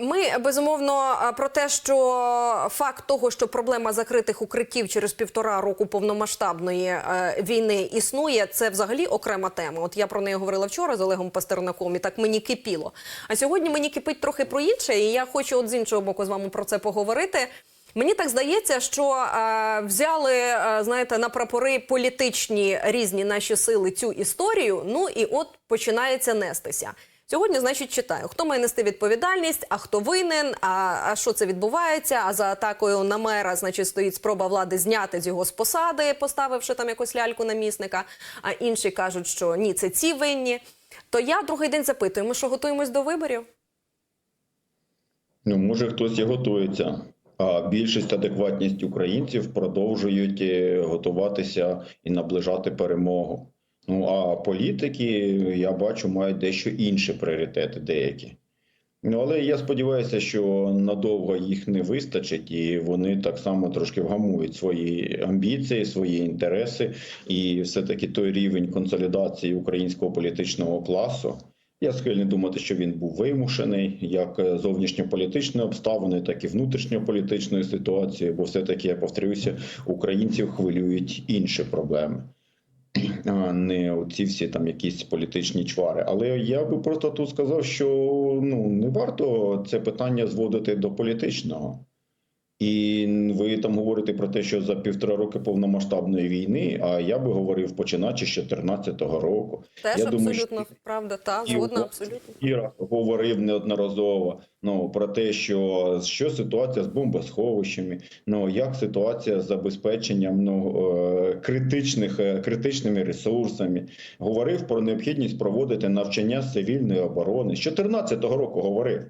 Ми безумовно про те, що факт того, що проблема закритих укриттів через півтора року повномасштабної е, війни існує, це взагалі окрема тема. От я про неї говорила вчора з Олегом Пастернаком, і так мені кипіло. А сьогодні мені кипить трохи про інше, і я хочу от з іншого боку з вами про це поговорити. Мені так здається, що е, взяли, е, знаєте, на прапори політичні різні наші сили цю історію. Ну і от починається нестися. Сьогодні, значить, читаю, хто має нести відповідальність, а хто винен, а, а що це відбувається. А за атакою на мера, значить, стоїть спроба влади зняти з його з посади, поставивши там якусь ляльку намісника. А інші кажуть, що ні, це ці винні. То я другий день запитую, ми що готуємось до виборів? Ну, може, хтось і готується, а більшість адекватність українців продовжують е, готуватися і наближати перемогу. Ну а політики, я бачу, мають дещо інші пріоритети деякі. Ну, але я сподіваюся, що надовго їх не вистачить, і вони так само трошки вгамують свої амбіції, свої інтереси, і все-таки той рівень консолідації українського політичного класу. Я схильний думати, що він був вимушений як е, зовнішньополітичної обставини, так і внутрішньополітичної ситуації, бо все-таки я повторюся, українців хвилюють інші проблеми, не оці всі там якісь політичні чвари. Але я би просто тут сказав, що ну не варто це питання зводити до політичного. І ви там говорите про те, що за півтора роки повномасштабної війни, а я би говорив починаючи з 2014 року. Теж Я думаю, абсолютно правда, та і згодна абсолютно. Іра говорив неодноразово ну про те, що що ситуація з бомбосховищами, ну як ситуація з забезпеченням ну е, критичних е, критичними ресурсами. Говорив про необхідність проводити навчання з цивільної оборони. З 2014 року говорив.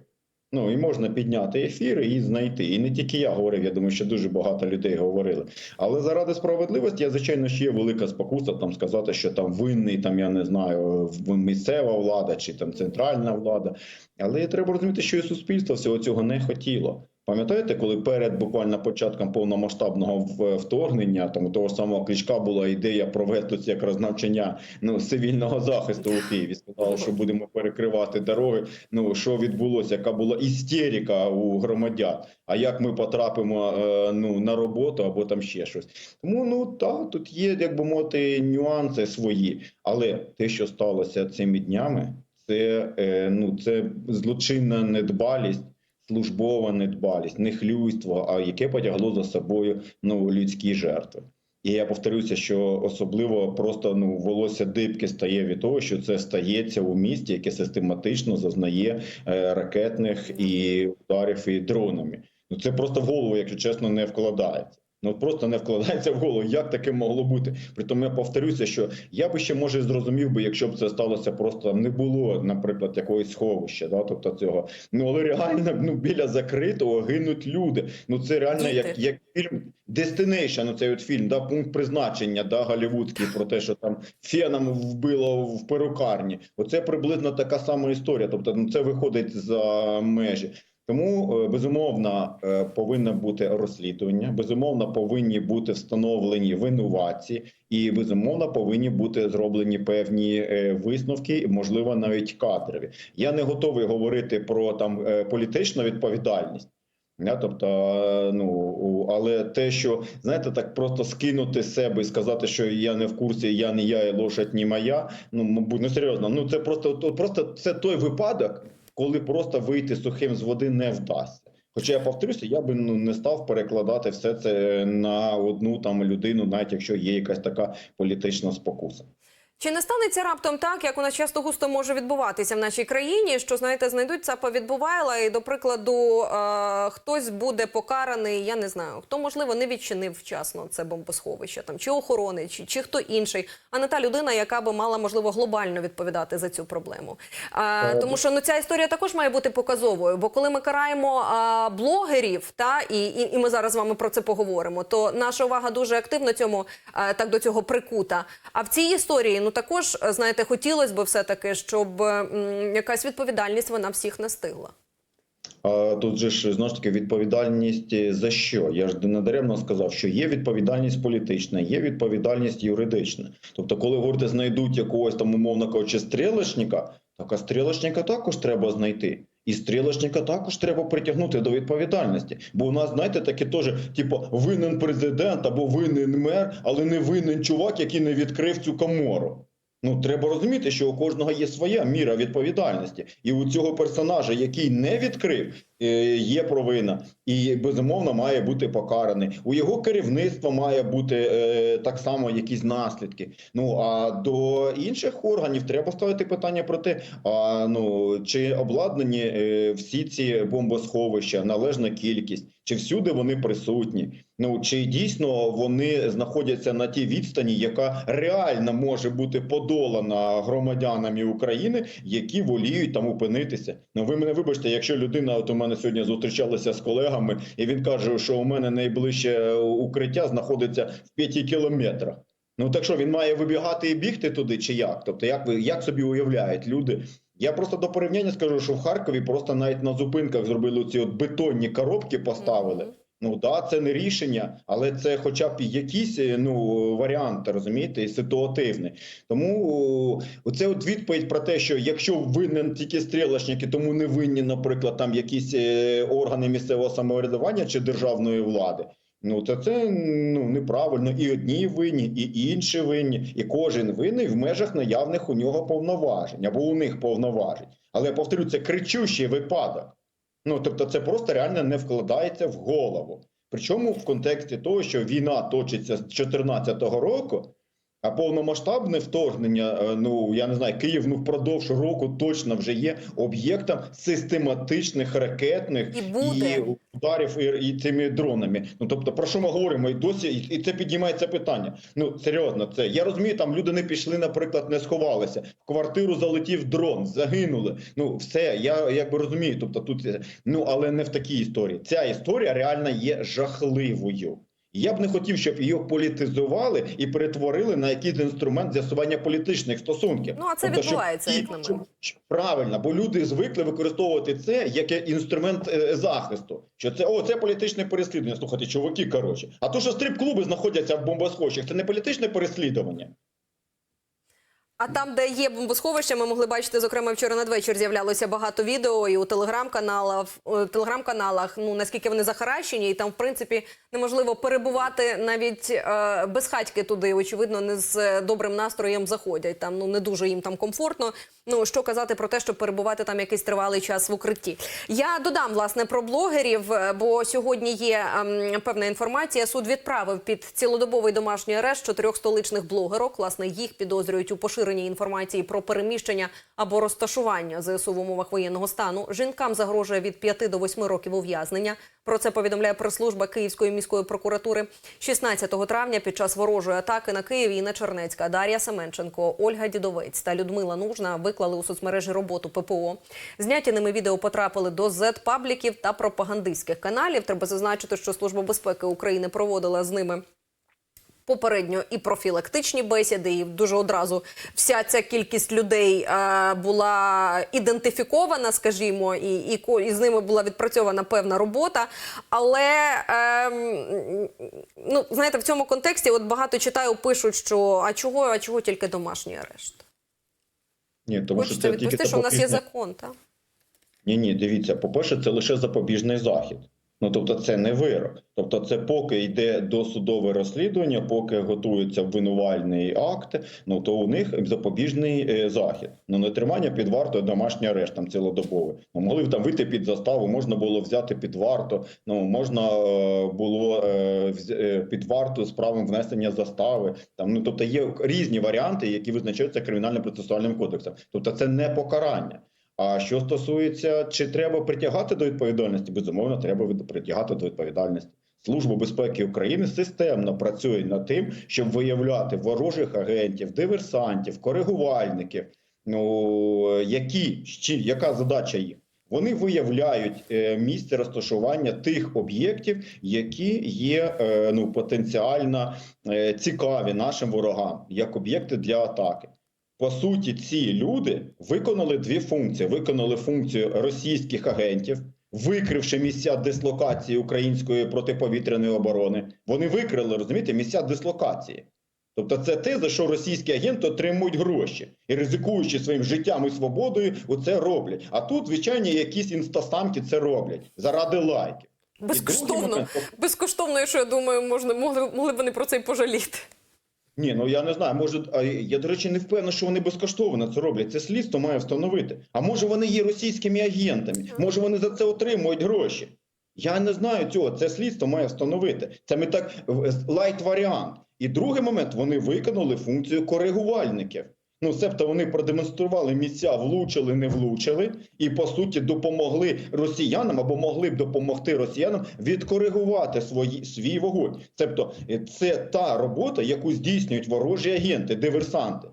Ну і можна підняти ефіри і знайти. І не тільки я говорив, я думаю, що дуже багато людей говорили. Але заради справедливості, я звичайно ще є велика спокуса там сказати, що там винний, там я не знаю, місцева влада чи там центральна влада. Але треба розуміти, що і суспільство всього цього не хотіло. Пам'ятаєте, коли перед буквально початком повномасштабного вторгнення там у того самого Кличка була ідея провести це якраз навчання ну цивільного захисту у Києві. Сказали, що будемо перекривати дороги. Ну що відбулося? Яка була істерика у громадян? А як ми потрапимо е, ну на роботу або там ще щось? Тому ну та тут є, як би мовити, нюанси свої, але те, що сталося цими днями, це е, ну це злочинна недбалість. Службова недбалість, нехлюйство, а яке потягло за собою ну людські жертви. І я повторюся, що особливо просто ну волосся дибки стає від того, що це стається у місті, яке систематично зазнає е, ракетних і ударів і дронами. Ну це просто в голову, якщо чесно, не вкладається. Ну просто не вкладається в голову, як таке могло бути. Притому я повторюся, що я би ще може зрозумів би, якщо б це сталося просто не було, наприклад, якогось сховища, да, тобто цього. Ну але реально ну біля закритого гинуть люди. Ну це реально як, як фільм Destination, ну цей от фільм, да, пункт призначення, да, голівудський про те, що там феном вбило в перукарні. Оце приблизно така сама історія. Тобто, ну це виходить за межі. Тому е, безумовно е, повинно бути розслідування, безумовно повинні бути встановлені винуватці, і безумовно повинні бути зроблені певні е, висновки, можливо, навіть кадрові. Я не готовий говорити про там політичну відповідальність. Да, тобто, ну але те, що знаєте, так просто скинути себе і сказати, що я не в курсі, я не я, і лошадь не моя. Ну мабуть, ну серйозно. Ну це просто то просто це той випадок, коли просто вийти сухим з води не вдасться. Хоча я повторюся, я би ну не став перекладати все це на одну там людину, навіть якщо є якась така політична спокуса. Чи не станеться раптом так, як у нас часто густо може відбуватися в нашій країні? Що знаєте, знайдуть ЦАПа відбувайла, і до прикладу, е, хтось буде покараний, я не знаю, хто можливо не відчинив вчасно це бомбосховище, там чи охорони, чи, чи хто інший, а не та людина, яка би мала можливо глобально відповідати за цю проблему. Е, тому що ну ця історія також має бути показовою. Бо коли ми караємо е, блогерів, та і, і, і ми зараз з вами про це поговоримо, то наша увага дуже активно цьому е, так до цього прикута. А в цій історії ну також е, знаєте, хотілося б все таки, щоб якась відповідальність вона всіх настигла. Тут же ж знову ж таки відповідальність е, за що? Я ж недаремно сказав, що є відповідальність політична, є відповідальність юридична. Тобто, коли говорите, знайдуть якогось там умовно кажучи, стрілочника, так а стрілочника також треба знайти. І стрілочника також треба притягнути до відповідальності. Бо у нас, знаєте, таке теж, типу, винен президент або винен мер, але не винен чувак, який не відкрив цю комору. Ну, треба розуміти, що у кожного є своя міра відповідальності, і у цього персонажа, який не відкрив, є провина, і безумовно має бути покараний. У його керівництва має бути е, так само якісь наслідки. Ну а до інших органів треба ставити питання про те, а ну чи обладнані е, всі ці бомбосховища, належна кількість, чи всюди вони присутні. Ну чи дійсно вони знаходяться на тій відстані, яка реально може бути подолана громадянами України, які воліють там опинитися. Ну ви мене вибачте, якщо людина, от у мене сьогодні зустрічалися з колегами, і він каже, що у мене найближче укриття знаходиться в п'яти кілометрах. Ну так що він має вибігати і бігти туди, чи як? Тобто, як ви як собі уявляють люди? Я просто до порівняння скажу, що в Харкові просто навіть на зупинках зробили ці от бетонні коробки, поставили. Ну да, це не рішення, але це хоча б якісь е, ну варіанти, розумієте, ситуативний. Тому оце от відповідь про те, що якщо винен тільки стрілочники, тому не винні, наприклад, там якісь е, органи місцевого самоврядування чи державної влади. Ну то це ну неправильно. І одні винні, і інші винні, і кожен винний в межах наявних у нього повноважень або у них повноважень. Але повторю, це кричущий випадок. Ну тобто, це просто реально не вкладається в голову. Причому в контексті того, що війна точиться з 2014 року, а повномасштабне вторгнення, е, ну я не знаю, Київ ну впродовж року точно вже є об'єктом систематичних ракетних І буде. ударів і, і цими дронами. Ну тобто, про що ми говоримо? І досі і, і це піднімається питання. Ну серйозно, це я розумію. Там люди не пішли, наприклад, не сховалися. В квартиру залетів дрон, загинули. Ну все, я якби розумію. Тобто, тут ну але не в такій історії. Ця історія реально є жахливою. Я б не хотів, щоб її політизували і перетворили на якийсь інструмент з'ясування політичних стосунків. Ну, а це щоб відбувається, ті- як на мене. Правильно, бо люди звикли використовувати це як інструмент е, захисту. Що це о, це політичне переслідування. Слухайте, чуваки, коротше. А то, що стрип-клуби знаходяться в бомбосховищах, це не політичне переслідування. А там, де є бомбосховище, ми могли бачити, зокрема, вчора надвечір з'являлося багато відео і у телеграм-каналах, у телеграм-каналах, ну наскільки вони захаращені, і там, в принципі, неможливо перебувати навіть е, без хатьки туди. Очевидно, не з е, добрим настроєм заходять. Там ну не дуже їм там комфортно. Ну що казати про те, щоб перебувати там якийсь тривалий час в укритті. Я додам власне про блогерів, е, бо сьогодні є ем, певна інформація. Суд відправив під цілодобовий домашній арешт чотирьох столичних блогерок. Власне, їх підозрюють у поширенні інформації про переміщення або розташування ЗСУ в умовах воєнного стану. Жінкам загрожує від 5 до 8 років ув'язнення. Про це повідомляє прес-служба Київської міської прокуратури. 16 травня під час ворожої атаки на Київ на Чернецька, Дар'я Семенченко, Ольга Дідовець та Людмила Нужна виклали у соцмережі роботу ППО. Зняті ними відео потрапили до зет-пабліків та пропагандистських каналів. Треба зазначити, що Служба безпеки України проводила з ними попередньо і профілактичні бесіди, і дуже одразу вся ця кількість людей е, була ідентифікована, скажімо, і, і, і з ними була відпрацьована певна робота. Але ем, ну, знаєте, в цьому контексті от багато читаю, пишуть, що а чого, а чого тільки домашній арешт? Ні, тому що Хочеться це тільки відповісти, що в нас є закон, так? Ні, ні, дивіться, по-перше, це лише запобіжний захід. Ну тобто, це не вирок. Тобто, це поки йде досудове розслідування, поки готується обвинувальний акт. Ну то у них запобіжний е, захід. Ну не тримання під вартою, домашній арешт там цілодобовий. Ну, могли б там вийти під заставу, можна було взяти під варту. Ну можна е, було е, під варту з правом внесення застави. Там ну тобто є різні варіанти, які визначаються кримінальним процесуальним кодексом. Тобто, це не покарання. А що стосується, чи треба притягати до відповідальності, безумовно, треба притягати до відповідальності. Служба безпеки України системно працює над тим, щоб виявляти ворожих агентів, диверсантів, коригувальників. Ну які яка задача їх? Вони виявляють е, місце розташування тих об'єктів, які є е, ну потенціально е, цікаві нашим ворогам як об'єкти для атаки. По суті, ці люди виконали дві функції: виконали функцію російських агентів, викривши місця дислокації української протиповітряної оборони. Вони викрили, розумієте, місця дислокації. Тобто, це те, за що російські агенти отримують гроші і ризикуючи своїм життям і свободою, оце роблять. А тут, звичайно, якісь інстасамки це роблять заради лайків. Безкоштовно, безкоштовно, що я думаю, можна могли, могли б вони про це й пожаліти. Ні, ну я не знаю. Може, я до речі, не впевнений, що вони безкоштовно це роблять. Це слідство має встановити. А може вони є російськими агентами? Може вони за це отримують гроші? Я не знаю цього. Це слідство має встановити. Це ми так лайт варіант. І другий момент вони виконали функцію коригувальників. Ну, себто вони продемонстрували місця, влучили, не влучили, і по суті допомогли росіянам або могли б допомогти росіянам відкоригувати свої свій вогонь. Тобто, е, це та робота, яку здійснюють ворожі агенти, диверсанти.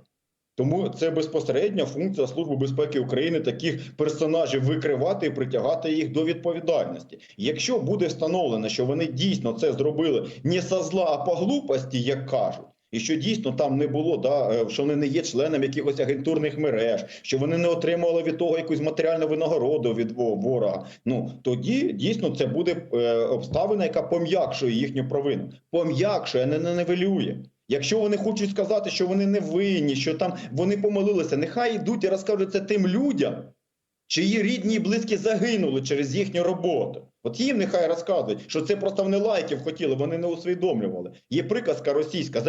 Тому це безпосередня функція Служби безпеки України таких персонажів викривати і притягати їх до відповідальності. Якщо буде встановлено, що вони дійсно це зробили не со зла, а по глупості, як кажуть. І що дійсно там не було, да, е, що вони не є членом якихось агентурних мереж, що вони не отримували від того якусь матеріальну винагороду від ворога. Ну тоді дійсно це буде е, обставина, яка пом'якшує їхню провину. Пом'якшує, а не нивелює. Якщо вони хочуть сказати, що вони не винні, що там вони помилилися, нехай йдуть і розкажуть це тим людям, чиї рідні і близькі загинули через їхню роботу. От їм нехай розказують, що це просто вони лайків хотіли, вони не усвідомлювали. Є приказка російська: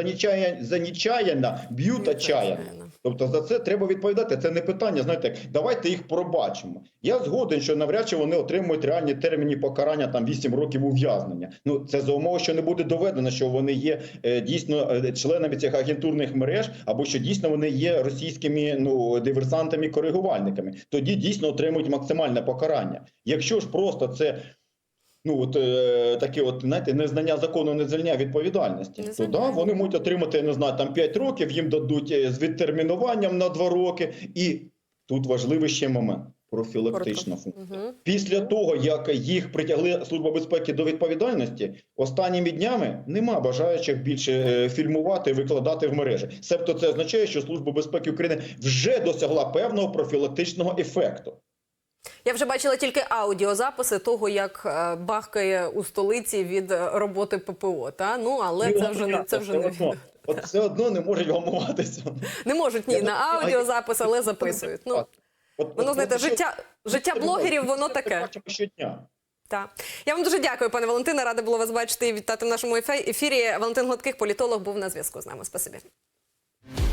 за нечаянна б'ють отчаяно. Тобто за це треба відповідати. Це не питання. Знаєте, давайте їх пробачимо. Я згоден, що навряд чи вони отримують реальні терміни покарання там 8 років ув'язнення. Ну це за умови, що не буде доведено, що вони є е, дійсно е, членами цих агентурних мереж, або що дійсно вони є російськими ну диверсантами, коригувальниками. Тоді дійсно отримують максимальне покарання. Якщо ж просто це. Ну, от е, таке, от знаєте, незнання закону, не звільняє відповідальності. Не То да, вони можуть отримати, я не знаю, там 5 років, їм дадуть е, з відтермінуванням на 2 роки. І тут важливий ще момент профілактична функція. Угу. Після того, як їх притягли Служба безпеки до відповідальності, останніми днями нема бажаючих більше е, фільмувати, викладати в мережі. Себто це означає, що Служба безпеки України вже досягла певного профілактичного ефекту. Я вже бачила тільки аудіозаписи того, як е, бахкає у столиці від е, роботи ППО. Та ну але це вже не це вже не. От все одно не можуть вгамуватися. не можуть ні на аудіозапис, але записують. Ну воно знаєте, життя життя блогерів, воно таке. щодня. Так. Я вам дуже дякую, пане Валентине. Рада було вас бачити і вітати в нашому ефірі. Валентин Гладких, політолог, був на зв'язку з нами. Спасибі.